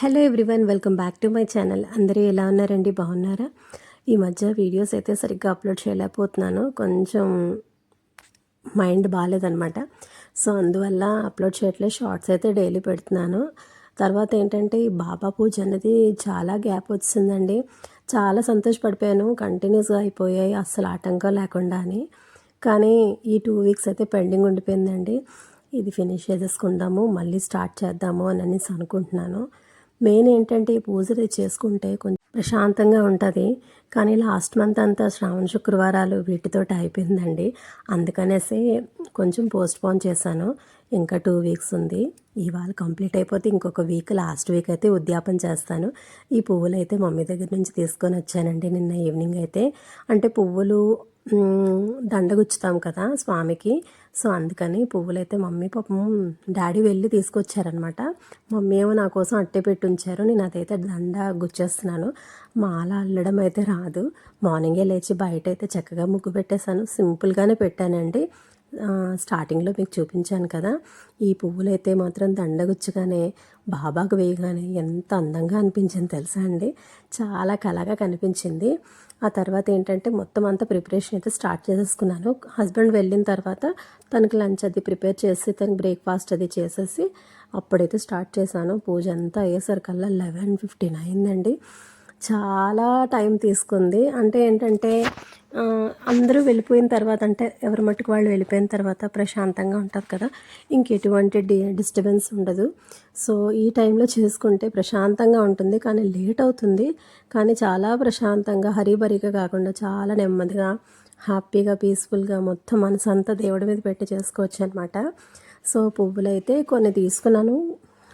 Hello everyone welcome back to my channel. అందరూ ఎలా ఉన్నారండి? బాగున్నారా? ఈ మధ్య వీడియోస్ అయితే సరిగ్గా అప్లోడ్ చేయలేకపోతున్నాను. కొంచెం మైండ్ బాగాలేదనమాట సో అందువల్ల అప్లోడ్ చేయట్లేదు షార్ట్స్ అయితే డైలీ పెడుతున్నాను. తర్వాత ఏంటంటే ఈ బాబా పూజ అనేది చాలా గ్యాప్ వచ్చిందండి. చాలా సంతోషపడిపోయాను. కంటిన్యూస్గా అయిపోయాయి. అస్సలు ఆటంకం లేకుండా అని. కానీ ఈ టూ వీక్స్ అయితే పెండింగ్ ఉండిపోయిందండి. ఇది ఫినిష్ చేసేసుకుందాము. మళ్ళీ స్టార్ట్ చేద్దాము అని అనేసి అనుకుంటున్నాను. మెయిన్ ఏంటంటే ఈ పూజలు చేసుకుంటే కొంచెం ప్రశాంతంగా ఉంటుంది. కానీ లాస్ట్ మంత్ అంతా శ్రావణ శుక్రవారాలు వీటితోటి అయిపోయిందండి. అందుకనేసి కొంచెం పోస్ట్ పోన్ చేశాను. ఇంకా టూ వీక్స్ ఉంది. ఇవాళ కంప్లీట్ అయిపోతే ఇంకొక వీక్ లాస్ట్ వీక్ అయితే ఉద్యాపన చేస్తాను. ఈ పువ్వులు అయితే మమ్మీ దగ్గర నుంచి తీసుకొని వచ్చానండి. నిన్న ఈవినింగ్ అయితే. అంటే పువ్వులు దండగుచ్చుతాం కదా స్వామికి. సో అందుకని పువ్వులైతే మమ్మీ పాపం డాడీ వెళ్ళి తీసుకొచ్చారనమాట మమ్మీ ఏమో నా కోసం అట్టే పెట్టి ఉంచారు నేను అదైతే దండ గుచ్చేస్తున్నాను. మాల అల్లడం అయితే రాదు. మార్నింగే లేచి బయట అయితే చక్కగా ముగ్గు పెట్టేశాను. సింపుల్గానే పెట్టానండి. స్టార్టింగ్లో మీకు చూపించాను కదా. ఈ పువ్వులు అయితే మాత్రం దండగుచ్చగానే బాబాకు వేయగానే ఎంత అందంగా అనిపించింది తెలుసా అండి? చాలా కళగా కనిపించింది. ఆ తర్వాత ఏంటంటే మొత్తం అంతా ప్రిపరేషన్ అయితే స్టార్ట్ చేసేసుకున్నాను. హస్బెండ్ వెళ్ళిన తర్వాత తనకి లంచ్ అది ప్రిపేర్ చేసి తనకి బ్రేక్ఫాస్ట్ అది చేసేసి అప్పుడైతే స్టార్ట్ చేశాను. పూజ అంతా అయ్యేసరికల్లా లెవెన్ ఫిఫ్టీన్ అయిందండి చాలా టైం తీసుకుంది. అంటే ఏంటంటే అందరూ వెళ్ళిపోయిన తర్వాత అంటే ఎవరి మట్టుకు వాళ్ళు వెళ్ళిపోయిన తర్వాత ప్రశాంతంగా ఉంటుంది కదా. ఇంకెటువంటి డి డిస్టర్బెన్స్ ఉండదు. సో ఈ టైంలో చేసుకుంటే ప్రశాంతంగా ఉంటుంది. కానీ లేట్ అవుతుంది. కానీ చాలా ప్రశాంతంగా హరిబరిగా కాకుండా చాలా నెమ్మదిగా హ్యాపీగా పీస్ఫుల్గా మొత్తం మనసంతా దేవుడి మీద పెట్టి చేసుకోవచ్చు అనమాట సో పువ్వులు అయితే కొన్ని తీసుకున్నాను.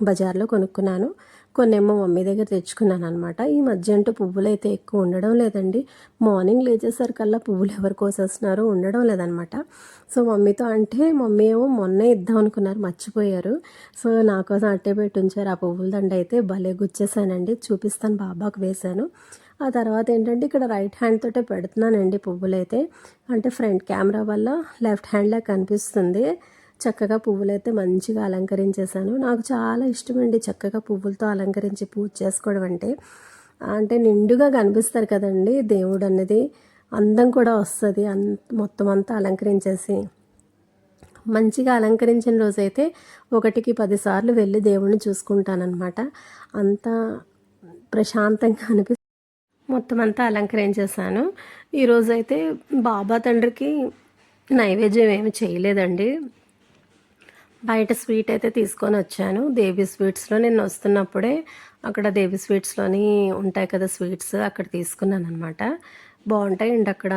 బజార్లో కొనుక్కున్నాను. కొన్ని ఏమో మమ్మీ దగ్గర తెచ్చుకున్నాను అనమాట ఈ మధ్య అంటూ పువ్వులు అయితే ఎక్కువ ఉండడం లేదండి. మార్నింగ్ లేచేసరికల్లా పువ్వులు ఎవరు కోసేస్తున్నారో ఉండడం లేదనమాట సో మమ్మీతో అంటే మమ్మీ ఏమో మొన్నే ఇద్దాం అనుకున్నారు మర్చిపోయారు. సో నా కోసం అట్టే పెట్టి ఉంచారు ఆ పువ్వుల దండ అయితే భలే గుచ్చేసానండి. చూపిస్తాను బాబాకు వేశాను. ఆ తర్వాత ఏంటంటే ఇక్కడ రైట్ హ్యాండ్ తోటే పెడుతున్నానండి పువ్వులు అయితే అంటే ఫ్రంట్ కెమెరా వల్ల లెఫ్ట్ హ్యాండ్లా కనిపిస్తుంది. చక్కగా పువ్వులైతే మంచిగా అలంకరించేశాను. నాకు చాలా ఇష్టమండి చక్కగా పువ్వులతో అలంకరించి పూజ చేసుకోవడం అంటే. అంటే నిండుగా కనిపిస్తారు కదండి దేవుడు అన్నది. అందం కూడా వస్తుంది. అన్ మొత్తం అంతా అలంకరించేసి. మంచిగా అలంకరించిన రోజైతే ఒకటికి పదిసార్లు వెళ్ళి దేవుణ్ణి చూసుకుంటానన్నమాట. అంత ప్రశాంతంగా అనిపి మొత్తం అంతా అలంకరించేసాను ఈరోజైతే బాబా తండ్రికి నైవేద్యం ఏమి చేయలేదండి. బయట స్వీట్ అయితే తీసుకొని వచ్చాను. దేవి స్వీట్స్లో నేను వస్తున్నప్పుడే అక్కడ దేవి స్వీట్స్లోని ఉంటాయి కదా స్వీట్స్ అక్కడ తీసుకున్నాను అనమాట బాగుంటాయి. అండ్ అక్కడ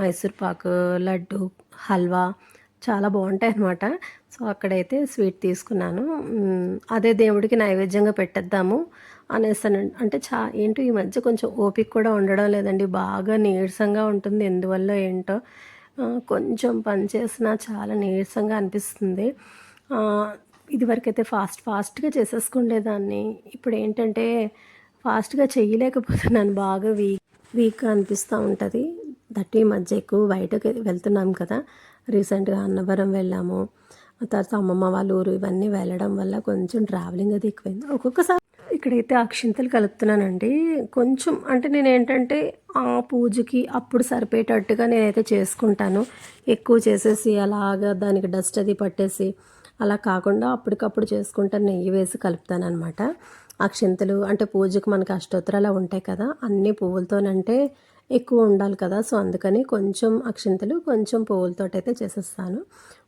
మైసూర్ పాకు లడ్డు హల్వా చాలా బాగుంటాయి అనమాట సో అక్కడైతే స్వీట్ తీసుకున్నాను. అదే దేవుడికి నైవేద్యంగా పెట్టేద్దాము అనేసాను అంటే చా ఏంటో ఈ మధ్య కొంచెం ఓపిక కూడా ఉండడం లేదండి. బాగా నీరసంగా ఉంటుంది. ఎందువల్ల ఏంటో కొంచెం పని చేసినా చాలా నీరసంగా అనిపిస్తుంది. ఇదివరకైతే ఫాస్ట్ ఫాస్ట్గా చేసేసుకునేదాన్ని ఇప్పుడు ఏంటంటే ఫాస్ట్గా చేయలేకపోతున్నాను బాగా వీక్ వీక్గా అనిపిస్తూ ఉంటుంది. దట్ ఈ మధ్య ఎక్కువ బయటకు వెళ్తున్నాం కదా. రీసెంట్గా అన్నవరం వెళ్ళాము. తర్వాత అమ్మమ్మ వాళ్ళ ఊరు ఇవన్నీ వెళ్ళడం వల్ల కొంచెం ట్రావెలింగ్ అది ఎక్కువైంది. ఒక్కొక్కసారి ఇక్కడైతే అక్షింతలు కలుపుతున్నానండి. కొంచెం అంటే నేను ఏంటంటే ఆ పూజకి అప్పుడు సరిపోయేటట్టుగా నేనైతే చేసుకుంటాను. ఎక్కువ చేసేసి అలాగా దానికి డస్ట్ అది పట్టేసి అలా కాకుండా అప్పటికప్పుడు చేసుకుంటాను నెయ్యి వేసి కలుపుతాను అనమాట అక్షింతలు అంటే పూజకు మనకి అష్టోత్తరాలు ఉంటాయి కదా అన్ని పువ్వులతోనంటే ఎక్కువ ఉండాలి కదా. సో అందుకని కొంచెం అక్షింతలు కొంచెం పువ్వులతోటైతే అయితే చేసేస్తాను.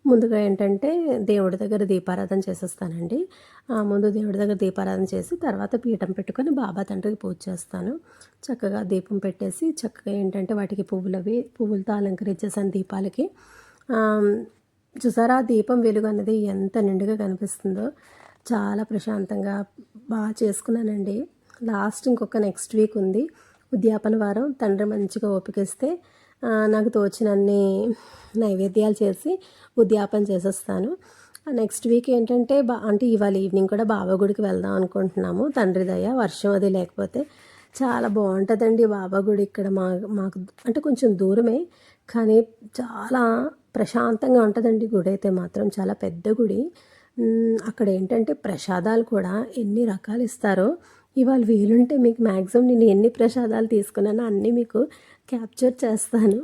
ముందుగా ఏంటంటే దేవుడి దగ్గర దీపారాధన చేసేస్తానండి. ముందు దేవుడి దగ్గర దీపారాధన చేసి తర్వాత పీఠం పెట్టుకొని బాబా తండ్రికి పూజ చేస్తాను. చక్కగా దీపం పెట్టేసి చక్కగా ఏంటంటే వాటికి పువ్వులవి పువ్వులతో అలంకరించేసాను దీపాలకి. చూసారా? ఆ దీపం వెలుగు అన్నది ఎంత నిండుగా కనిపిస్తుందో. చాలా ప్రశాంతంగా బాగా చేసుకున్నానండి. లాస్ట్ ఇంకొక నెక్స్ట్ వీక్ ఉంది. ఉద్యాపన వారం. తండ్రి మంచిగా ఓపికిస్తే నాకు తోచినన్ని నైవేద్యాలు చేసి ఉద్యాపన చేసేస్తాను. నెక్స్ట్ వీక్ ఏంటంటే బా అంటే ఇవాళ ఈవినింగ్ కూడా బాబా గుడికి వెళ్దాం అనుకుంటున్నాము. తండ్రి దయ వర్షం అది లేకపోతే చాలా బాగుంటుందండి బాబా గుడి ఇక్కడ మా మాకు అంటే కొంచెం దూరమే. కానీ చాలా ప్రశాంతంగా ఉంటుందండి గుడి అయితే మాత్రం. చాలా పెద్ద గుడి. అక్కడ ఏంటంటే ప్రసాదాలు కూడా ఎన్ని రకాలు ఇస్తారో. ఇవాళ వీలుంటే మీకు మ్యాక్సిమం నేను ఎన్ని ప్రసాదాలు తీసుకున్నానో అన్నీ మీకు క్యాప్చర్ చేస్తాను.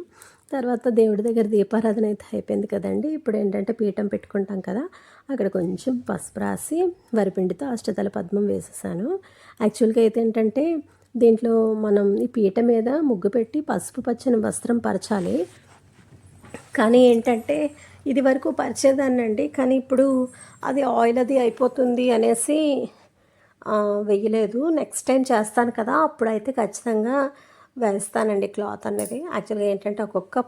తర్వాత దేవుడి దగ్గర దీపారాధన అయితే అయిపోయింది కదండి. ఇప్పుడు ఏంటంటే పీఠం పెట్టుకుంటాం కదా అక్కడ కొంచెం పసుపు రాసి వరిపిండితో అష్టతల పద్మం వేసేసాను. యాక్చువల్గా అయితే ఏంటంటే దీంట్లో మనం ఈ పీట మీద ముగ్గు పెట్టి పసుపు పచ్చని వస్త్రం పరచాలి. కానీ ఏంటంటే ఇది వరకు పరిచేదాన్నండి కానీ ఇప్పుడు అది ఆయిల్ అది అయిపోతుంది అనేసి వేయలేదు నెక్స్ట్ టైం చేస్తాను కదా అప్పుడైతే ఖచ్చితంగా వేస్తానండి క్లాత్ అనేది యాక్చువల్గా ఏంటంటే ఒక్కొక్క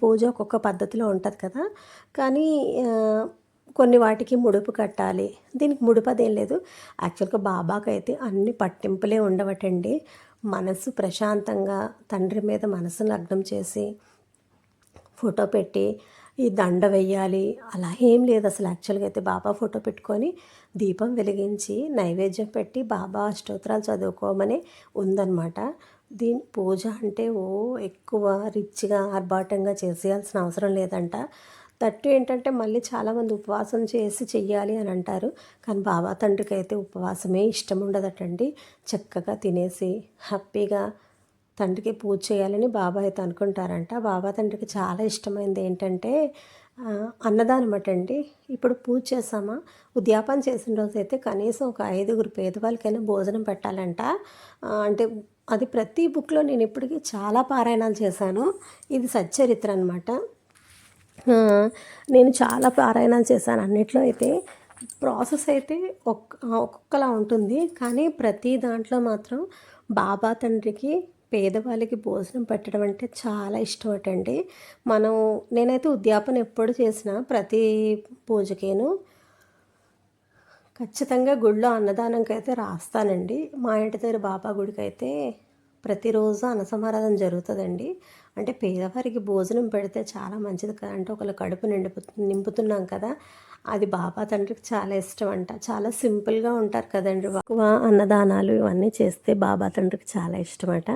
పూజ ఒక్కొక్క పద్ధతిలో ఉంటుంది కదా. కానీ కొన్ని వాటికి ముడుపు కట్టాలి. దీనికి ముడుపు అదేం లేదు. యాక్చువల్గా బాబాకి అయితే అన్ని పట్టింపులే ఉండవటండి. మనసు ప్రశాంతంగా తండ్రి మీద మనసు లగ్నం చేసి ఫోటో పెట్టి ఈ దండ వెయ్యాలి. అలా ఏం లేదు అసలు. యాక్చువల్గా అయితే బాబా ఫోటో పెట్టుకొని దీపం వెలిగించి నైవేద్యం పెట్టి బాబా అష్టోత్తరాలు చదువుకోమని ఉందన్నమాట. దీని పూజ అంటే ఓ ఎక్కువ రిచ్గా ఆర్భాటంగా చేసేయాల్సిన అవసరం లేదంట. తట్టు ఏంటంటే మళ్ళీ చాలామంది ఉపవాసం చేసి చెయ్యాలి అని అంటారు. కానీ బాబా తండ్రికి అయితే ఉపవాసమే ఇష్టం ఉండదటండి. చక్కగా తినేసి హ్యాపీగా తండ్రికి పూజ చేయాలని బాబా అయితే అనుకుంటారంట. బాబా తండ్రికి చాలా ఇష్టమైనది ఏంటంటే ఆ, అన్నదానం అటండి. ఇప్పుడు పూజ చేసామా ఉద్యాపన చేసిన రోజు అయితే కనీసం ఒక ఐదుగురు పేదవాళ్ళకైనా భోజనం పెట్టాలంట. అంటే అది ప్రతి బుక్లో నేను ఇప్పటికీ చాలా పారాయణాలు చేశాను. ఇది సచ్చరిత్ర అనమాట నేను చాలా పారాయణాలు చేశాను అన్నిట్లో అయితే. ప్రాసెస్ అయితే ఒక్క ఒక్కొక్కలా ఉంటుంది. కానీ ప్రతి దాంట్లో మాత్రం బాబా తండ్రికి పేదవాళ్ళకి భోజనం పెట్టడం అంటే చాలా ఇష్టం అటండి మనం నేనైతే ఉద్యాపన ఎప్పుడు చేసినా ప్రతి పూజకేను ఖచ్చితంగా గుడిలో అన్నదానంకి అయితే రాస్తానండి. మా ఇంటి దగ్గర బాబా గుడికి అయితే ప్రతిరోజు అన్నసమారాధన జరుగుతుందండి. అంటే పేదవారికి భోజనం పెడితే చాలా మంచిది కదా అంటే ఒకళ్ళు కడుపు నిండిపో నింపుతున్నాం కదా అది బాబా తండ్రికి చాలా ఇష్టం అంట చాలా సింపుల్గా ఉంటారు కదండి ఎక్కువ అన్నదానాలు ఇవన్నీ చేస్తే బాబా తండ్రికి చాలా ఇష్టమట.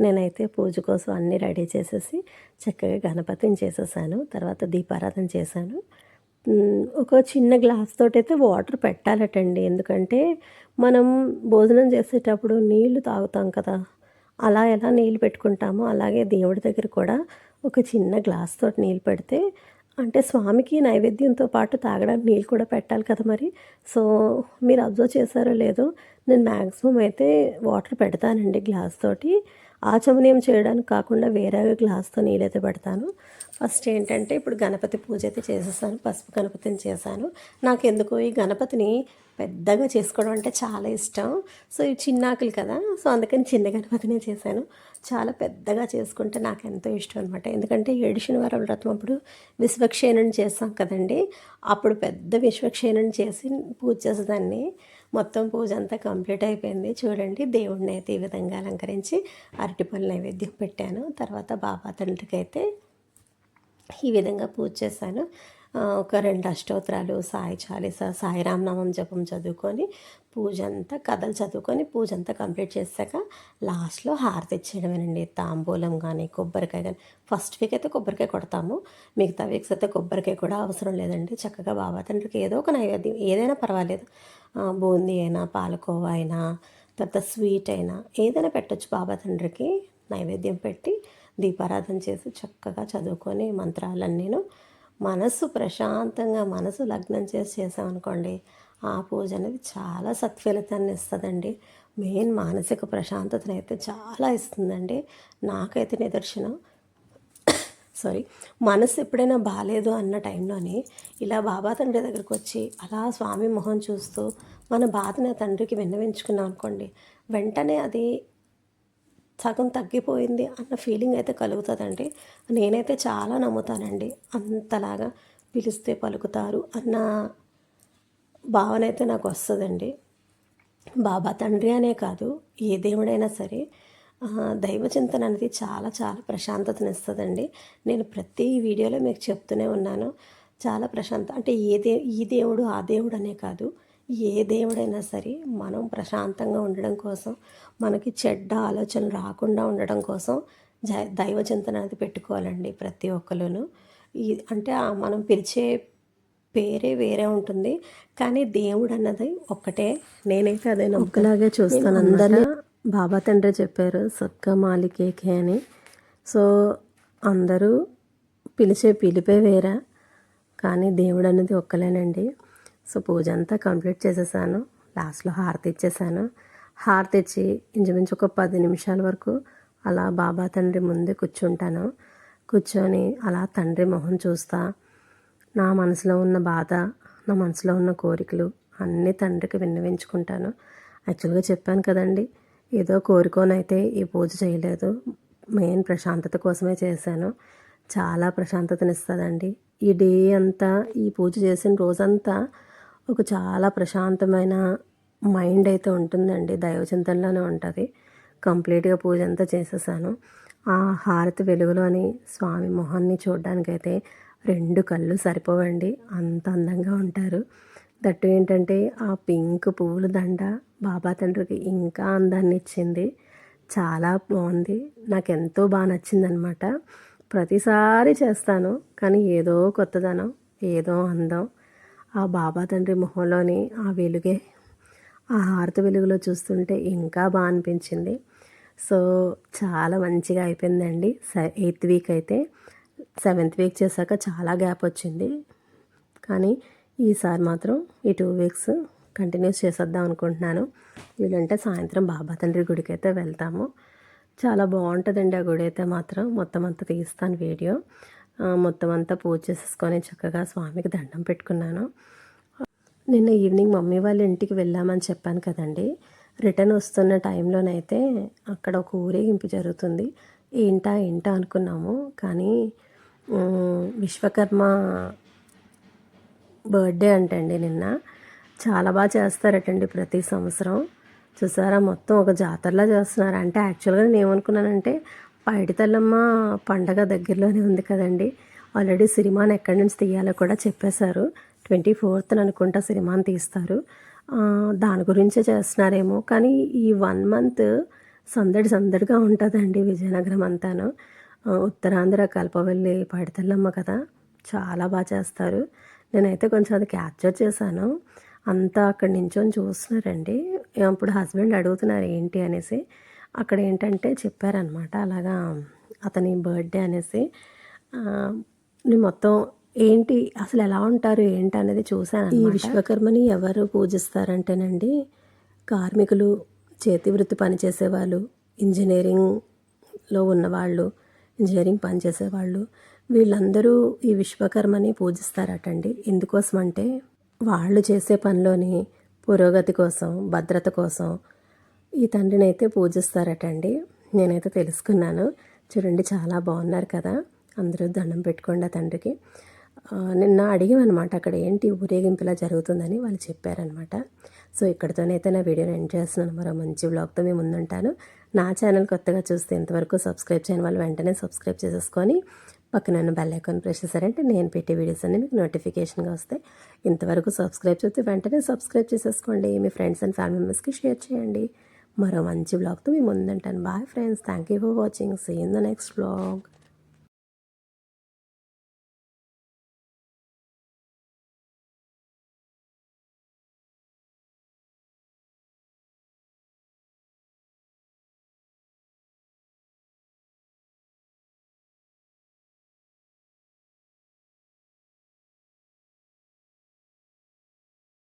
నేనైతే పూజ కోసం అన్నీ రెడీ చేసేసి చక్కగా గణపతిని చేసేసాను. తర్వాత దీపారాధన చేశాను. ఒక చిన్న గ్లాస్ తోటైతే వాటర్ పెట్టాలటండి. ఎందుకంటే మనం భోజనం చేసేటప్పుడు నీళ్ళు తాగుతాం కదా. అలా ఎలా నీళ్ళు పెట్టుకుంటామో అలాగే దేవుడి దగ్గర కూడా ఒక చిన్న గ్లాస్ తోటి నీళ్ళు పెడితే అంటే స్వామికి నైవేద్యంతో పాటు తాగడానికి నీళ్ళు కూడా పెట్టాలి కదా మరి. సో మీరు అబ్జర్వ్ చేశారో లేదో నేను మ్యాక్సిమం అయితే వాటర్ పెడతానండి గ్లాస్ తోటి. ఆచమనీయం చేయడానికి కాకుండా వేరే గ్లాస్తో నీళ్ళైతే పెడతాను. ఫస్ట్ ఏంటంటే ఇప్పుడు గణపతి పూజ అయితే చేసేసాను పసుపు గణపతిని చేశాను. నాకు ఎందుకో ఈ గణపతిని పెద్దగా చేసుకోవడం అంటే చాలా ఇష్టం. సో ఇవి చిన్నాకులు కదా సో అందుకని చిన్న గణపతినే చేశాను. చాలా పెద్దగా చేసుకుంటే నాకు ఎంతో ఇష్టం అనమాట ఎందుకంటే ఏడు శనివారం వ్రతం అప్పుడు విశ్వక్షేణం చేస్తాం కదండి. అప్పుడు పెద్ద విశ్వక్షేణం చేసి పూజ చేసేదాన్ని. మొత్తం పూజ అంతా కంప్లీట్ అయిపోయింది. చూడండి దేవుడిని అయితే ఈ విధంగా అలంకరించి అరటిపళ్ళు నైవేద్యం పెట్టాను. తర్వాత బాబా తండ్రికి అయితే ఈ విధంగా పూజ చేశాను. ఒక రెండు అష్టోత్తరాలు సాయి చాలీస సాయిరామ్ నామం జపం చదువుకొని పూజ అంతా కథలు చదువుకొని పూజ అంతా కంప్లీట్ చేశాక లాస్ట్లో హారతి ఇచ్చేయడమేనండి. తాంబూలం కానీ కొబ్బరికాయ కానీ ఫస్ట్ వీక్ అయితే కొబ్బరికాయ కొడతాము. మిగతా వీక్స్ అయితే కొబ్బరికాయ కూడా అవసరం లేదండి. చక్కగా బాబా తండ్రికి ఏదో ఒక నైవేద్యం ఏదైనా పర్వాలేదు. బూందీ అయినా పాలకోవా అయినా తర్వాత స్వీట్ అయినా ఏదైనా పెట్టచ్చు బాబా తండ్రికి. నైవేద్యం పెట్టి దీపారాధన చేసి చక్కగా చదువుకొని మంత్రాలన్నీను మనసు ప్రశాంతంగా మనసు లగ్నం చేసి చేసామనుకోండి ఆ పూజ అనేది చాలా సత్ఫలితాన్ని ఇస్తుందండి. మెయిన్ మానసిక ప్రశాంతతను అయితే చాలా ఇస్తుందండి. నాకైతే నిదర్శనం. సారీ మనసు ఎప్పుడైనా బాగాలేదు అన్న టైంలోని ఇలా బాబా తండ్రి దగ్గరికి వచ్చి అలా స్వామి మొహం చూస్తూ మన బాధని తండ్రికి విన్నవించుకున్నాం అనుకోండి వెంటనే అది సగం తగ్గిపోయింది అన్న ఫీలింగ్ అయితే కలుగుతుందండి. నేనైతే చాలా నమ్ముతానండి. అంతలాగా పిలిస్తే పలుకుతారు అన్న భావన అయితే నాకు వస్తుందండి బాబా తండ్రి అనే కాదు ఏ దేవుడైనా సరే దైవ చింతన అనేది చాలా చాలా ప్రశాంతతను ఇస్తుందండి నేను ప్రతి వీడియోలో మీకు చెప్తూనే ఉన్నాను. చాలా ప్రశాంత అంటే ఏ దే ఈ దేవుడు ఆ దేవుడు అనే కాదు. ఏ దేవుడైనా సరే మనం ప్రశాంతంగా ఉండడం కోసం మనకి చెడ్డ ఆలోచనలు రాకుండా ఉండడం కోసం జ దైవ చింతన అనేది పెట్టుకోవాలండి ప్రతి ఒక్కరును ఈ అంటే మనం పిలిచే పేరే వేరే ఉంటుంది. కానీ దేవుడు అన్నది ఒక్కటే. నేనైతే అదే ఒక్కలాగే చూస్తాను అందరినీ బాబా తండ్రి చెప్పారు సక్క మాలికేకే అని. సో అందరూ పిలిచే పిలిపే వేరా. కానీ దేవుడు అనేది ఒక్కలేనండి. సో పూజ అంతా కంప్లీట్ చేసేసాను. లాస్ట్లో హారతి ఇచ్చేసాను. హారతి ఇచ్చి ఇంచుమించు ఒక పది నిమిషాల వరకు అలా బాబా తండ్రి ముందే కూర్చుంటాను. కూర్చొని అలా తండ్రి మొహం చూస్తా. నా మనసులో ఉన్న బాధ నా మనసులో ఉన్న కోరికలు అన్నీ తండ్రికి విన్నవించుకుంటాను. యాక్చువల్గా చెప్పాను కదండి ఏదో కోరుకోనైతే ఈ పూజ చేయలేదు. మెయిన్ ప్రశాంతత కోసమే చేశాను. చాలా ప్రశాంతతనిస్తుందండి. ఈ డే అంతా ఈ పూజ చేసిన రోజంతా ఒక చాలా ప్రశాంతమైన మైండ్ అయితే ఉంటుందండి. దైవచింతనలోనే ఉంటుంది. కంప్లీట్గా పూజ అంతా చేసేసాను. ఆ హారతి వెలుగులోని స్వామి మొహాన్ని చూడడానికైతే రెండు కళ్ళు సరిపోవండి. అంత అందంగా ఉంటారు. దట్టు ఏంటంటే ఆ పింక్ పువ్వుల దండ బాబా తండ్రికి ఇంకా అందాన్ని ఇచ్చింది. చాలా బాగుంది. నాకు ఎంతో బాగా నచ్చిందనమాట ప్రతిసారి చేస్తాను కానీ ఏదో కొత్తదనం ఏదో అందం. ఆ బాబా తండ్రి మొహంలోని ఆ వెలుగే ఆ హారతి వెలుగులో చూస్తుంటే ఇంకా బాగా అనిపించింది. సో చాలా మంచిగా అయిపోయిందండి. ఎయిత్ వీక్ అయితే సెవెంత్ వీక్ చేశాక చాలా గ్యాప్ వచ్చింది. కానీ ఈసారి మాత్రం ఈ టూ వీక్స్ కంటిన్యూస్ చేసేద్దాం అనుకుంటున్నాను. వీలంటే సాయంత్రం బాబా తండ్రి గుడికి అయితే వెళ్తాము. చాలా బాగుంటుందండి ఆ గుడి అయితే మాత్రం. మొత్తం అంతా తీస్తాను వీడియో. మొత్తం అంతా పూజ చేసేసుకొని చక్కగా స్వామికి దండం పెట్టుకున్నాను. నిన్న ఈవినింగ్ మమ్మీ వాళ్ళ ఇంటికి వెళ్ళామని చెప్పాను కదండి. రిటర్న్ వస్తున్న టైంలోనైతే అక్కడ ఒక ఊరేగింపు జరుగుతుంది. ఏంటా ఏంటా అనుకున్నాము కానీ విశ్వకర్మ బర్త్డే అంటండి నిన్న. చాలా బాగా చేస్తారటండి ప్రతి సంవత్సరం. చూసారా మొత్తం ఒక జాతరలా చేస్తున్నారు. అంటే యాక్చువల్గా నేను ఏమనుకున్నానంటే పైడితల్లమ్మ పండగ దగ్గరలోనే ఉంది కదండి. ఆల్రెడీ సినిమాని ఎక్కడి నుంచి తీయాలో కూడా చెప్పేశారు. ట్వంటీ ఫోర్త్ అనుకుంటా సినిమాని తీస్తారు. దాని గురించే చేస్తున్నారేమో. కానీ ఈ వన్ మంత్ సందడి సందడిగా ఉంటుందండి విజయనగరం అంతాను. ఉత్తరాంధ్ర కల్పవల్లి పైడితల్లమ్మ కదా. చాలా బాగా చేస్తారు. నేనైతే కొంచెం అది క్యాప్చర్ చేశాను. అంతా అక్కడి నించొని చూస్తున్నారండి. ఇప్పుడు హస్బెండ్ అడుగుతున్నారు ఏంటి అనేసి. అక్కడ ఏంటంటే చెప్పారనమాట అలాగా అతని బర్త్డే అనేసి నేను మొత్తం ఏంటి అసలు ఎలా ఉంటారు ఏంటి అనేది చూశాను ఈ విశ్వకర్మని ఎవరు పూజిస్తారంటేనండి కార్మికులు చేతి వృత్తి పనిచేసేవాళ్ళు ఇంజనీరింగ్లో ఉన్నవాళ్ళు ఇంజనీరింగ్ పనిచేసేవాళ్ళు వీళ్ళందరూ ఈ విశ్వకర్మని పూజిస్తారటండి. ఎందుకోసం అంటే వాళ్ళు చేసే పనిలోని పురోగతి కోసం భద్రత కోసం ఈ తండ్రిని అయితే పూజిస్తారటండి. నేనైతే తెలుసుకున్నాను. చూడండి చాలా బాగున్నారు కదా. అందరూ దండం పెట్టుకోండి ఆ తండ్రికి. నిన్న అడిగామన్నమాట అక్కడ ఏంటి ఊరేగింపులా జరుగుతుందని వాళ్ళు చెప్పారనమాట సో ఇక్కడితోనైతే నా వీడియోని ఎండ్ చేస్తున్నాను. మరో మంచి బ్లాగ్తో మేము ముందుంటాను. నా ఛానల్ కొత్తగా చూస్తే ఇంతవరకు సబ్స్క్రైబ్ చేయని వాళ్ళు వెంటనే సబ్స్క్రైబ్ చేసేసుకొని పక్కన బెల్ ఐకాన్ ప్రెస్ చేశారంటే నేను పెట్టే వీడియోస్ అన్ని మీకు నోటిఫికేషన్గా వస్తాయి. ఇంతవరకు సబ్స్క్రైబ్ చేస్తే వెంటనే సబ్స్క్రైబ్ చేసేసుకోండి. మీ ఫ్రెండ్స్ అండ్ ఫ్యామిలీ మెంబర్స్కి షేర్ చేయండి. మరో మంచి బ్లాగ్తో మేము ముందుంటాను. Bye friends thank you for watching see in the next blog